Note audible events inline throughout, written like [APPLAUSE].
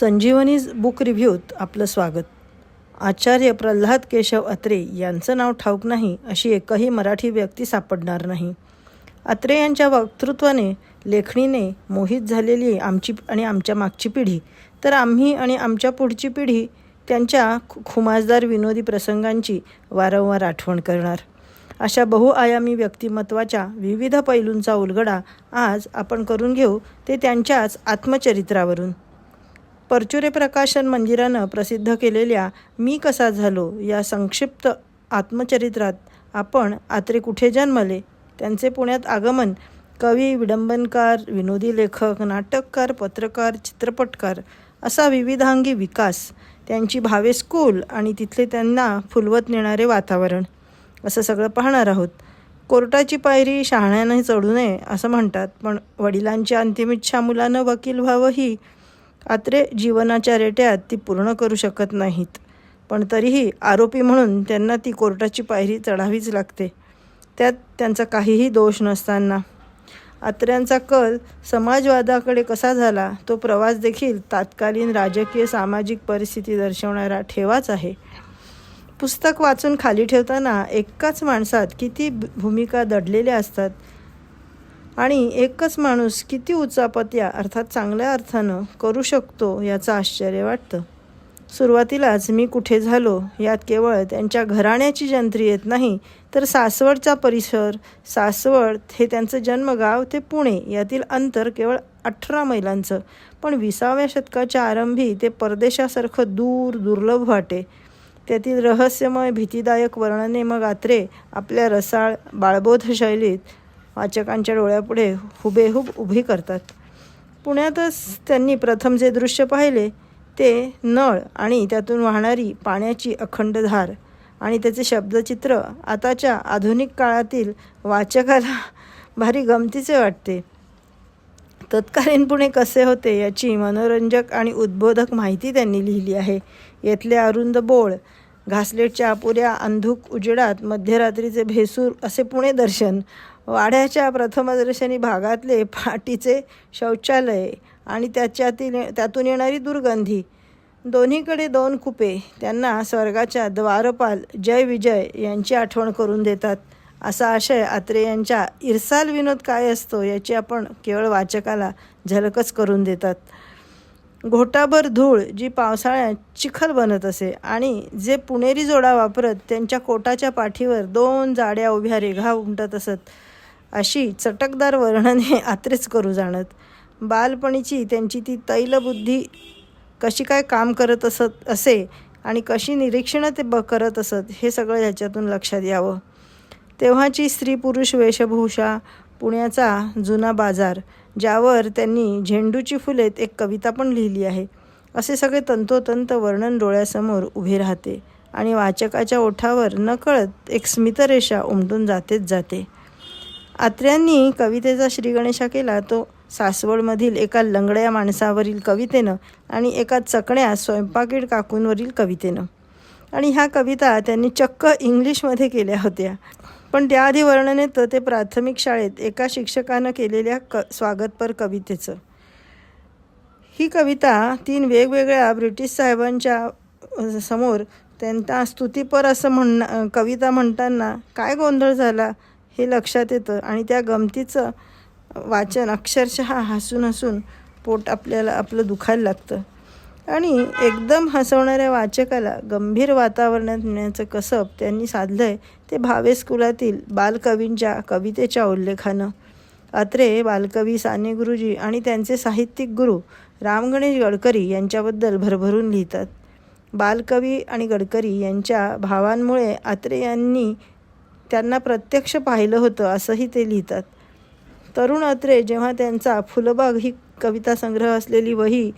संजीवनी book रिव्ह्यूत आपलं स्वागत. आचार्य प्रल्हाद केशव अत्रे यांचं नाव ठाऊक नाही अशी एकही मराठी व्यक्ती सापडणार नाही. अत्रे यांच्या वक्तृत्वाने लेखणीने मोहित झालेली आमची आणि आमच्या मागची पिढी तर आम्ही आणि आमच्या पुढची पिढी त्यांच्या खु- खुमासदार विनोदी प्रसंगांची वारंवार आठवण करणार. अशा बहुआयामी व्यक्तिमत्वाच्या विविध पैलूंचा उलगडा आज आपण करून घेऊ ते त्यांच्याच आत्मचरित्रावरून. परचुरे प्रकाशन मंदिरानं प्रसिद्ध केलेल्या मी कसा झालो या संक्षिप्त आत्मचरित्रात आपण आत्रे कुठे जन्मले त्यांचे पुण्यात आगमन कवी विडंबनकार विनोदी लेखक नाटककार पत्रकार चित्रपटकार असा विविधांगी विकास त्यांची भावे स्कूल आणि तिथले त्यांना फुलवत नेणारे वातावरण. असं सगळं पाहणार आहोत. कोर्टाची पायरी शहाण्याने चढू नये असं म्हणतात पण वडिलांची अंतिम इच्छा मुलानं वकील व्हावं ही आत्रे जीवनाच्या रेट्यात ती पूर्ण करू शकत नाहीत. पण तरीही आरोपी म्हणून त्यांना ती कोर्टाची पायरी चढावीच लागते. त्यात त्यांचा काहीही दोष नसताना. आत्र्यांचा कल समाजवादाकडे कसा झाला तो प्रवास देखील तात्कालीन राजकीय सामाजिक परिस्थिती दर्शवणारा ठेवाच आहे. पुस्तक वाचून खाली ठेवताना एकाच माणसात किती भूमिका दडलेल्या असतात आणि एकच माणूस किती उचापत्या अर्थात चांगल्या अर्थानं करू शकतो याचं आश्चर्य वाटतं. सुरुवातीलाच मी कुठे झालो यात केवळ त्यांच्या घराण्याची जंत्री येत नाही तर सासवडचा परिसर सासवड हे त्यांचं जन्मगाव ते पुणे यातील अंतर केवळ अठरा मैलांचं पण विसाव्या शतकाच्या आरंभी ते परदेशासारखं दूर दुर्लभ वाटे. त्यातील रहस्यमय भीतीदायक वर्णने मग आत्रे आपल्या रसाळ बाळबोध शैलीत वाचकांच्या डोळ्यापुढे हुबेहूब उभी करतात. पुण्यातच त्यांनी प्रथम जे दृश्य पाहिले ते नळ आणि त्यातून वाहणारी पाण्याची अखंड धार आणि त्याचे शब्दचित्र आताच्या आधुनिक काळातील वाचकाला भारी गमतीचे वाटते. तत्कालीन पुणे कसे होते याची मनोरंजक आणि उद्बोधक माहिती त्यांनी लिहिली आहे. येथले अरुंद बोळ घासलेटच्या अपुऱ्या अंधुक उजेडात मध्यरात्रीचे भेसूर असे पुणे दर्शन वाड्याच्या प्रथमदर्शनी भागातले पाटीचे शौचालय आणि त्याच्यातील त्यातून येणारी दुर्गंधी. दोन्हीकडे दोन कुपे. त्यांना स्वर्गाच्या द्वारपाल जय विजय यांची आठवण करून देतात. असा आशय आत्रे यांच्या इरसाल विनोद काय असतो याची आपण केवळ वाचकाला झलकच करून देतात. घोटाभर धूळ जी पावसाळ्यात चिखल बनत असे आणि जे पुणेरी जोडा वापरत त्यांच्या कोटाच्या पाठीवर दोन जाड्या उभ्या रेघा उमटत असत. अशी चटकदार वर्णने [LAUGHS] आत्रेच करू जाणत. बालपणीची त्यांची ती तैलबुद्धी कशी काय काम करत असत असे आणि कशी निरीक्षणं ते ब करत असत हे सगळं ह्याच्यातून लक्षात यावं. तेव्हाची स्त्री पुरुष वेशभूषा पुण्याचा जुना बाजार ज्यावर त्यांनी झेंडूची फुलेत एक कविता पण लिहिली आहे. असे सगळे तंतोतंत वर्णन डोळ्यासमोर उभे राहते आणि वाचकाच्या ओठावर नकळत एक स्मितरेषा उमटून जातेच जाते. आत्र्यांनी कवितेचा श्रीगणेशा केला तो सासवडमधील एका लंगड्या माणसावरील कवितेनं आणि एका चकण्या स्वयंपाकीड काकूंवरील कवितेनं. आणि ह्या कविता त्यांनी चक्क इंग्लिशमध्ये केल्या होत्या. पण त्याआधी वर्णने तर ते प्राथमिक शाळेत एका शिक्षकानं केलेल्या क स्वागतपर कवितेचं. ही कविता तीन वेगवेगळ्या ब्रिटिश साहेबांच्या समोर त्यांना स्तुतीपर असं म्हण कविता म्हणताना काय गोंधळ झाला? हे लक्षात येतं. आणि त्या गमतीचं वाचन अक्षरशः हसून हसून पोट आपल्याला आपलं दुखायला लागतं. आणि एकदम हसवणाऱ्या वाचकाला गंभीर वातावरणात नेण्याचं कसब त्यांनी साधलं आहे ते भावे स्कुलातील बालकवींच्या कवितेच्या उल्लेखानं. अत्रे बालकवी साने गुरुजी आणि त्यांचे साहित्यिक गुरु राम गणेश गडकरी यांच्याबद्दल भरभरून लिहितात. बालकवी आणि गडकरी यांच्या भावांमुळे अत्रे यांनी त्यांना प्रत्यक्ष पाहिलं होतं असंही ते लिहितात. तरुण अत्रे जेव्हा त्यांचा फुलबाग ही कविता संग्रह असलेली वही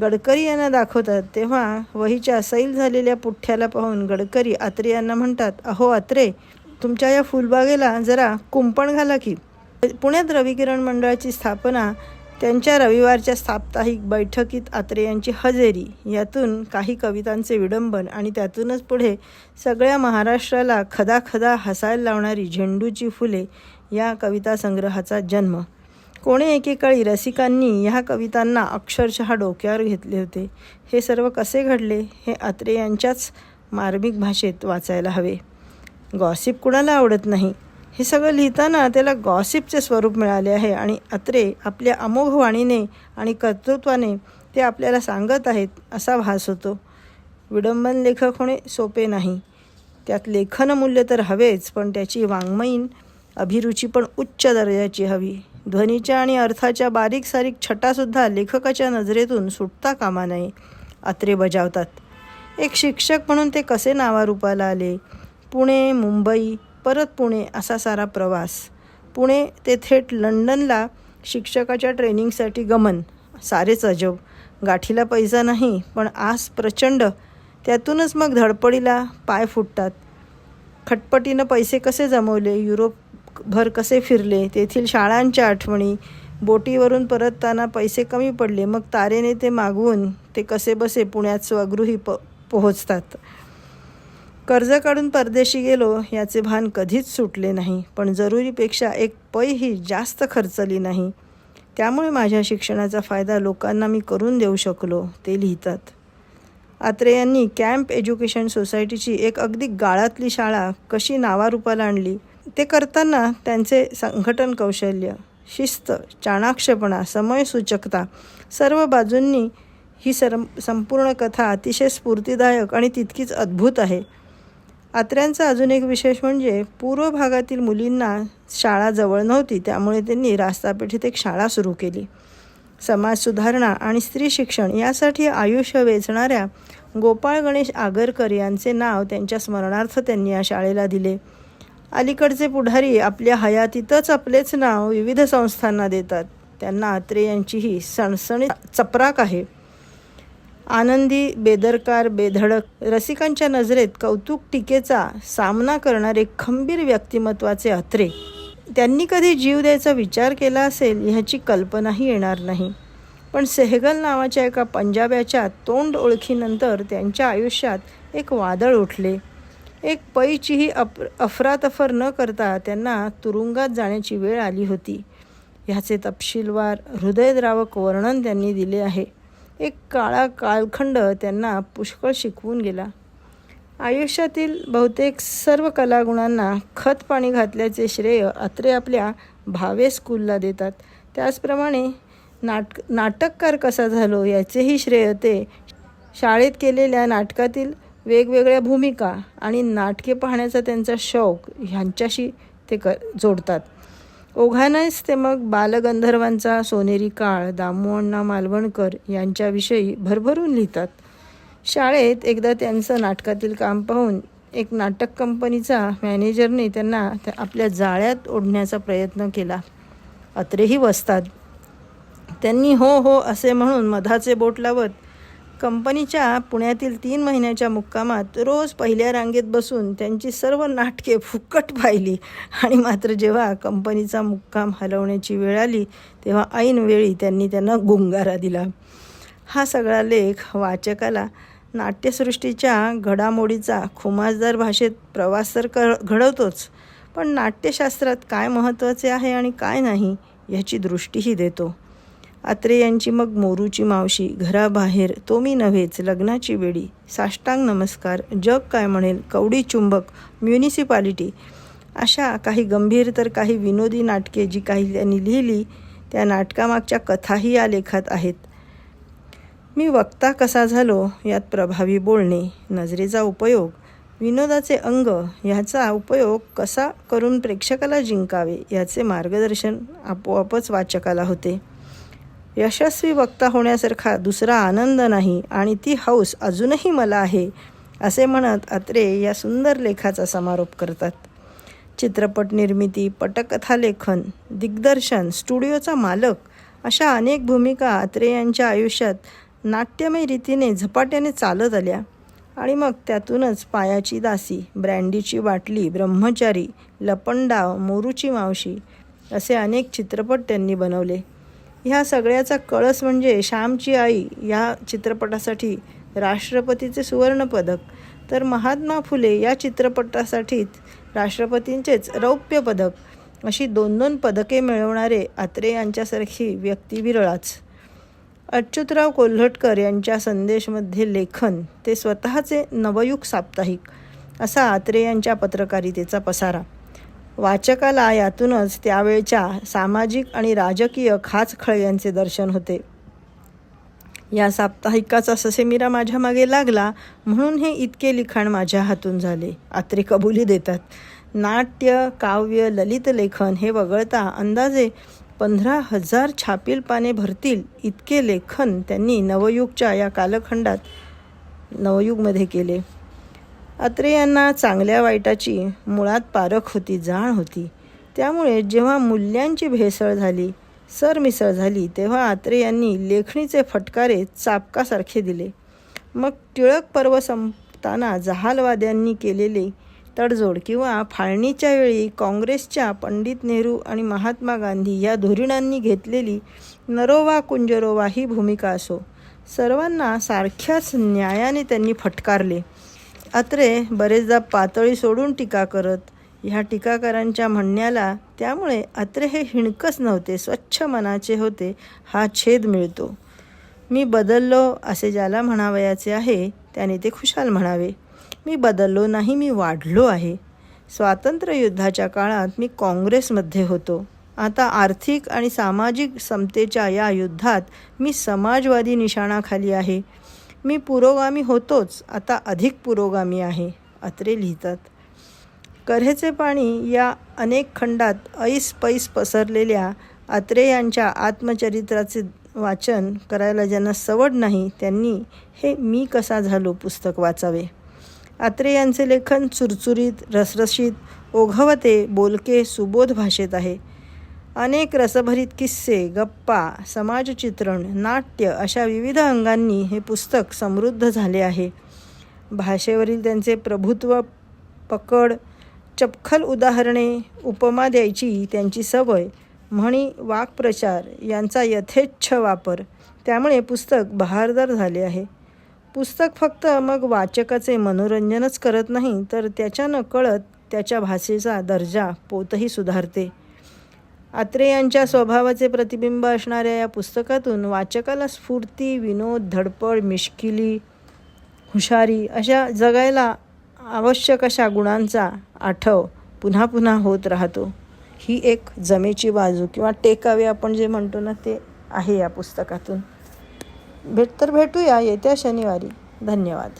गडकरी यांना दाखवतात तेव्हा वहीच्या सैल झालेल्या पुठ्ठ्याला पाहून गडकरी अत्रे यांना म्हणतात अहो अत्रे तुमच्या या फुलबागेला जरा कुंपण घाला की. पुण्यात रविकिरण मंडळाची स्थापना त्यांच्या रविवारच्या साप्ताहिक बैठकीत आत्रे यांची हजेरी. यातून काही कवितांचे विडंबन आणि त्यातूनच पुढे सगळ्या महाराष्ट्राला खदाखदा हसायला लावणारी झेंडूची फुले या कविता संग्रहाचा जन्म. कोणे एकेकाळी रसिकांनी ह्या कवितांना अक्षरशः डोक्यावर घेतले होते. हे सर्व कसे घडले हे आत्रे यांच्याच मार्मिक भाषेत वाचायला हवे. गॉसिप कुणाला आवडत नाही? हे सगळं लिहिताना त्याला गॉसिपचे स्वरूप मिळाले आहे आणि अत्रे आपल्या अमोघ वाणीने आणि कर्तृत्वाने ते आपल्याला सांगत आहेत असा भास होतो. विडंबन लेखक होणे सोपे नाही. त्यात लेखनमूल्य तर हवेच पण त्याची वाङ्मयीन अभिरुची पण उच्च दर्जाची हवी. ध्वनीच्या आणि अर्थाच्या बारीक सारीक छटासुद्धा लेखकाच्या नजरेतून सुटता कामा नये. अत्रे बजावतात. एक शिक्षक म्हणून ते कसे नावारूपाला आले? पुणे मुंबई परत पुणे असा सारा प्रवास. पुणे ते थेट लंडनला शिक्षकाच्या ट्रेनिंगसाठी गमन. सारेच अजब. गाठीला पैसा नाही पण आस प्रचंड. त्यातूनच मग धडपडीला पाय फुटतात. खटपटीनं पैसे कसे जमवले युरोपभर कसे फिरले तेथील शाळांच्या आठवणी बोटीवरून परतताना पैसे कमी पडले मग तारेने ते मागवून ते कसे बसे पुण्यात स्वगृही प पोहोचतात. कर्ज काढून परदेशी गेलो याचे भान कधीच सुटले नाही. पण जरुरीपेक्षा एक पैही जास्त खर्चली नाही. त्यामुळे माझ्या शिक्षणाचा फायदा लोकांना मी करून देऊ शकलो ते लिहितात. आत्रे यांनी कॅम्प एज्युकेशन सोसायटीची एक अगदी गाळातली शाळा कशी नावारूपाला आणली ते करताना त्यांचे संघटन कौशल्य शिस्त चाणाक्षपणा समयसूचकता सर्व बाजूंनी ही सर संपूर्ण कथा अतिशय स्फूर्तिदायक आणि तितकीच अद्भुत आहे. आत्र्यांचा अजून एक विशेष म्हणजे पूर्व भागातील मुलींना शाळा जवळ नव्हती त्यामुळे त्यांनी रास्तापेठेत एक शाळा सुरू केली. समाज सुधारणा आणि स्त्री शिक्षण यासाठी आयुष्य वेचणाऱ्या गोपाळ गणेश आगरकर यांचे नाव त्यांच्या स्मरणार्थ त्यांनी या शाळेला दिले. अलीकडचे पुढारी आपल्या हयातीतच आपलेच नाव विविध संस्थांना देतात. त्यांना आत्रे यांची ही सणसणीत चपराक आहे. आनंदी बेदरकार बेधडक रसिकांच्या नजरेत कौतुक टीकेचा सामना करणारे खंबीर व्यक्तिमत्वाचे अत्रे. त्यांनी कधी जीव द्यायचा विचार केला असेल ह्याची कल्पनाही येणार नाही. पण सेहगल नावाच्या एका पंजाब्याच्या तोंड ओळखीनंतर त्यांच्या आयुष्यात एक वादळ उठले. एक पैचीही अप अफरातफर न करता त्यांना तुरुंगात जाण्याची वेळ आली होती. ह्याचे तपशीलवार हृदयद्रावक वर्णन त्यांनी दिले आहे. एक काळा कालखंड त्यांना पुष्कळ शिकवून गेला. आयुष्यातील बहुतेक सर्व कलागुणांना खत पाणी घातल्याचे श्रेय अत्रे आपल्या भावे स्कूलला देतात. त्याचप्रमाणे नाटक नाटककार कसा झालो याचेही श्रेय ते शाळेत केलेल्या नाटकातील वेगवेगळ्या भूमिका आणि नाटके पाहण्याचा त्यांचा शौक ह्यांच्याशी ते क जोडतात. ओघानेच ते मग बालगंधर्वांचा सोनेरी काळ दामोअण्णा मालवणकर यांच्याविषयी भरभरून लिहितात. शाळेत एकदा त्यांचं नाटकातील काम पाहून एक नाटक कंपनीचा मॅनेजरने त्यांना त्या आपल्या जाळ्यात ओढण्याचा प्रयत्न केला. अत्रेही बसतात त्यांनी हो हो असे म्हणून मधाचे बोट लावत कंपनीच्या पुण्यातील तीन महिन्याच्या मुक्कामात रोज पहिल्या रांगेत बसून त्यांची सर्व नाटके फुकट पाहिली. आणि मात्र जेव्हा कंपनीचा मुक्काम हलवण्याची वेळ आली तेव्हा ऐनवेळी त्यांनी त्यांना गुंगारा दिला. हा सगळा लेख वाचकाला नाट्यसृष्टीच्या घडामोडीचा खुमासदार भाषेत प्रवास तर क घडवतोच पण नाट्यशास्त्रात काय महत्त्वाचे आहे आणि काय नाही याची दृष्टीही देतो. अत्रे यांची मग मोरूची मावशी घराबाहेर तो मी नव्हेच लग्नाची वेळी साष्टांग नमस्कार जग काय म्हणेल कवडी चुंबक म्युनिसिपालिटी. अशा काही गंभीर तर काही विनोदी नाटके जी काही त्यांनी लिहिली त्या नाटकामागच्या कथाही या लेखात आहेत. मी वक्ता कसा झालो यात प्रभावी बोलणे नजरेचा उपयोग विनोदाचे अंग ह्याचा उपयोग कसा करून प्रेक्षकाला जिंकावे याचे मार्गदर्शन आपोआपच वाचकाला होते. यशस्वी वक्ता होण्यासारखा दुसरा आनंद नाही आणि ती हौस अजूनही मला आहे असे म्हणत अत्रे या सुंदर लेखाचा समारोप करतात. चित्रपट निर्मिती पटकथा लेखन दिग्दर्शन स्टुडिओचा मालक अशा अनेक भूमिका अत्रे यांच्या आयुष्यात नाट्यमय रीतीने झपाट्याने चालत आल्या आणि मग त्यातूनच पायाची दासी ब्रँडीची बाटली ब्रह्मचारी लपंडाव मोरूची मावशी असे अनेक चित्रपट त्यांनी बनवले. ह्या सगळ्याचा कळस म्हणजे श्यामची आई या चित्रपटासाठी राष्ट्रपतीचे सुवर्णपदक. तर महात्मा फुले या चित्रपटासाठीच राष्ट्रपतींचेच रौप्य पदक. अशी दोन दोन पदके मिळवणारे आत्रे यांच्यासारखी व्यक्ती विरळाच. अच्युतराव कोल्हटकर यांच्या संदेशमध्ये लेखन ते स्वतःचे नवयुग साप्ताहिक असा आत्रे यांच्या पत्रकारितेचा पसारा. वाचकाला यातूनच त्यावेळच्या सामाजिक आणि राजकीय खाचखळ यांचे दर्शन होते. या साप्ताहिकाचा ससेमिरा माझ्या मागे लागला म्हणून हे इतके लिखाण माझ्या हातून झाले. आत्रे कबुली देतात. नाट्य काव्य ललित लेखन हे वगळता अंदाजे पंधरा हजार छापील पाने भरतील इतके लेखन त्यांनी नवयुगच्या या कालखंडात नवयुगमध्ये केले. अत्रे यांना चांगल्या वाईटाची मुळात पारख होती जाण होती. त्यामुळे जेव्हा मूल्यांची भेसळ झाली सरमिसळ झाली तेव्हा आत्रे यांनी लेखणीचे फटकारे चापकासारखे दिले. मग टिळक पर्व संपताना जहालवाद्यांनी केलेले तडजोड किंवा फाळणीच्या वेळी काँग्रेसच्या पंडित नेहरू आणि महात्मा गांधी या धोरणांनी घेतलेली नरोवा कुंजरोवा ही भूमिका असो सर्वांना सारख्याच न्यायाने त्यांनी फटकारले. अत्रे बरेचदा पातळी सोडून टीका करत. ह्या टीकाकारांच्या म्हणण्याला त्यामुळे अत्रे हे हिणकस नव्हते स्वच्छ मनाचे होते हा छेद मिळतो. मी बदललो असे ज्याला म्हणावयाचे आहे त्याने ते खुशाल म्हणावे. मी बदललो नाही मी वाढलो आहे. स्वातंत्र्ययुद्धाच्या काळात मी काँग्रेसमध्ये होतो. आता आर्थिक आणि सामाजिक समतेच्या या युद्धात मी समाजवादी निशाणाखाली आहे. मी पुरोगामी होतोच. आता अधिक पुरोगामी आहे अत्रे लिहितात. कऱ्हेचे पाणी या अनेक खंडात ऐस पैस पसरलेल्या अत्रे यांच्या आत्मचरित्राचे वाचन करायला ज्यांना सवड नाही त्यांनी हे मी कसा झालो पुस्तक वाचावे? अत्रे यांचे लेखन चुरचुरीत रसरशीत ओघवते बोलके सुबोध भाषेत आहे. अनेक रसभरीत किस्से गप्पा समाजचित्रण नाट्य अशा विविध अंगांनी हे पुस्तक समृद्ध झाले आहे. भाषेवरील त्यांचे प्रभुत्व पकड चपखल उदाहरणे उपमा द्यायची त्यांची सवय म्हणी वाक्प्रचार यांचा यथेच्छ वापर त्यामुळे पुस्तक बहारदार झाले आहे. पुस्तक फक्त मग वाचकाचे मनोरंजनच करत नाही तर त्याच्यानं कळत त्याच्या भाषेचा दर्जा पोतही सुधारते. आत्रेयांच्या स्वभावाचे प्रतिबिंब असणाऱ्या या पुस्तकातून वाचकाला स्फूर्ती विनोद धडपड मिश्किली हुशारी अशा जगायला आवश्यक अशा गुणांचा आठव पुन्हा पुन्हा होत राहतो. ही एक जमेची बाजू किंवा टेकावे आपण जे म्हणतो ना ते आहे या पुस्तकातून. भेट तर भेटूया येत्या शनिवारी. धन्यवाद.